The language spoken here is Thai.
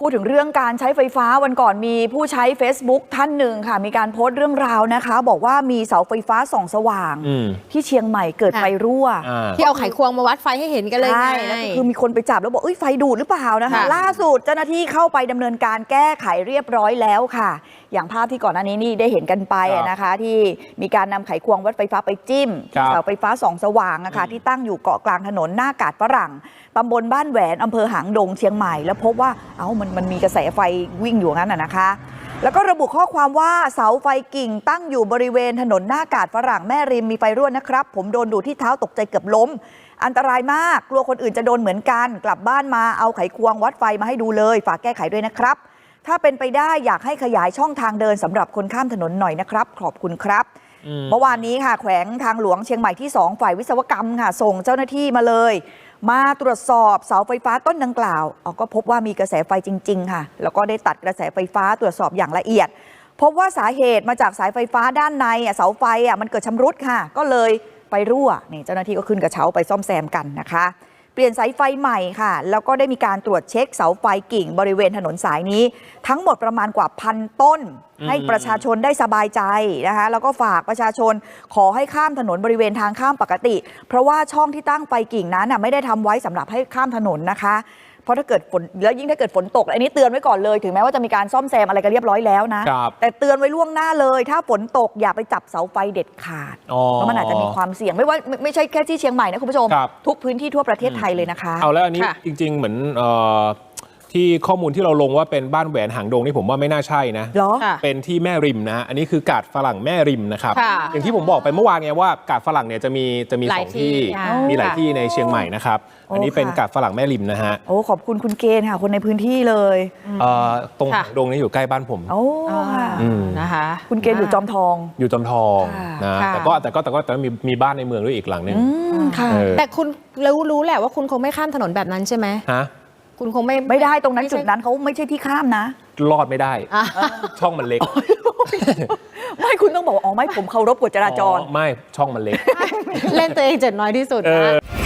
พูดถึงเรื่องการใช้ไฟฟ้าวันก่อนมีผู้ใช้ Facebook ท่านหนึ่งค่ะ มีการโพสต์เรื่องราวนะคะ บอกว่ามีเสาไฟฟ้าส่องสว่าง อืม ที่เชียงใหม่เกิดค่ะไฟรั่วอ่า ที่เอาไขควงมาวัดไฟให้เห็นกันเลยไง ใช่แล้วก็คือมีคนไปจับแล้วบอกเอ้ยไฟดูดหรือเปล่านะคะ ค่ะ ล่าสุดเจ้าหน้าที่เข้าไปดำเนินการแก้ไขเรียบร้อยแล้วค่ะ อย่างภาพที่ก่อนหน้านี้นี่ได้เห็นกันไปอะนะคะ ที่มีการนำไขควงวัดไฟฟ้าไปจิ้มครับ เสาไฟฟ้าส่องสว่างอะค่ะที่ตั้งอยู่เกาะกลางถนนหน้ากาดฝรั่งตำบลบ้านแหวนอำเภอหางดงเชียงใหม่แล้วพบว่าเอ้ามันมันมีกระแสไฟวิ่งอยู่งั้นน่ะนะคะ แล้วก็ระบุข้อความว่าเสาไฟกิ่งตั้งอยู่บริเวณถนนหน้ากาดฝรั่งแม่ริมมีไฟรั่วนะครับ ผมโดนดูดที่เท้าตกใจเกือบล้ม อันตรายมากกลัวคนอื่นจะโดนเหมือนกัน กลับบ้านมาเอาไขควงวัดไฟมาให้ดูเลย ฝากแก้ไขด้วยนะครับ ถ้าเป็นไปได้อยากให้ขยายช่องทางเดินสำหรับคนข้ามถนนหน่อยนะครับ ขอบคุณครับ เมื่อวานนี้ค่ะแขวงทางหลวงเชียงใหม่ที่ 2 ฝ่ายวิศวกรรมค่ะ ส่งเจ้าหน้าที่มาเลย มาตรวจสอบเสาไฟฟ้าต้นดังกล่าวเอาก็พบว่ามีกระแสไฟจริง ๆ ค่ะ แล้วก็ได้ตัดกระแสไฟฟ้าตรวจสอบอย่างละเอียด พบว่าสาเหตุมาจากสายไฟฟ้าด้านในเสาไฟอะมันเกิดชำรุดค่ะ ก็เลยไปรั่วนี่เจ้าหน้าที่ก็ขึ้นกระเช้าไปซ่อมแซมกันนะคะ เปลี่ยนสายไฟใหม่ค่ะ แล้วก็ได้มีการตรวจเช็คเสาไฟกิ่งบริเวณถนนสายนี้ ทั้งหมดประมาณกว่าพันต้นอืมให้ประชาชนได้สบายใจนะคะ แล้วก็ฝากประชาชนขอให้ข้ามถนนบริเวณทางข้ามปกติ เพราะว่าช่องที่ตั้งไฟกิ่งนั้นน่ะไม่ได้ทำไว้สำหรับให้ข้ามถนนนะคะ เพราะถ้าเกิดฝนแล้วยิ่งถ้าเกิดฝนตก อันนี้เตือนไว้ก่อนเลยถึงแม้ว่าจะมีการซ่อมแซมอะไรกันเรียบร้อยแล้วนะ ครับแต่เตือนไว้ล่วงหน้าเลย ถ้าฝนตกอย่าไปจับเสาไฟเด็ดขาดอ๋อเพราะมันอาจจะมีความเสี่ยงไม่ว่าไม่ไม่ใช่แค่ที่เชียงใหม่นะคุณผู้ชม ครับ ทุกพื้นที่ทั่วประเทศไทยเลยนะคะ เอาแล้วอันนี้ค่ะ จริง ๆ เหมือนเอ่อ ที่ข้อมูลที่เราลงว่าเป็นบ้านแหวนหางดงนี่ผมว่าไม่น่าใช่นะ เหรอค่ะเป็นที่แม่ริมนะฮะอันนี้คือกาดฝรั่งแม่ริมนะครับ ค่ะอย่างที่ผมบอกไปเมื่อวานไงว่ากาดฝรั่งเนี่ยจะมีจะมีหสลาอยงที่ ที่อ่ามีหลายค่ะที่ในเชียงใหม่นะครับโอ้อันนี้เป็นค่ะกาดฝรั่งแม่ริมนะฮะโอ้ ขอบคุณคุณเกณฑ์ค่ะ คนในพื้นที่เลย เอ่อตรงค่ะ หางดงนี่อยู่ใกล้บ้านผม โอ้ค่ะอืม นะคะ คุณเกณฑ์อยู่จอมทอง อยู่จอมทองค่ะนะ ค่ะ แต่ก็แต่ก็แต่ก็แต่ก็มีมีบ้านในเมืองด้วยอีกหลังหนึ่งอืม ค่ะ เออแต่คุณรู้รู้แหละว่าคุณคงไม่ข้ามถนนแบบนั้นใช่ไหม ฮะ คุณคงไม่ไม่ได้ตรงนั้นไม่ใช่จุดนั้นเขาไม่ใช่ที่ข้ามนะ รอดไม่ได้อะช่องมันเล็ก ไม่คุณต้องบอกว่าอ๋อไม่ผมเคารพกฎจราจรอ๋อไม่ช่องมันเล็ก เล่นตัวเองเจ็ดน้อยที่สุดเอนะอ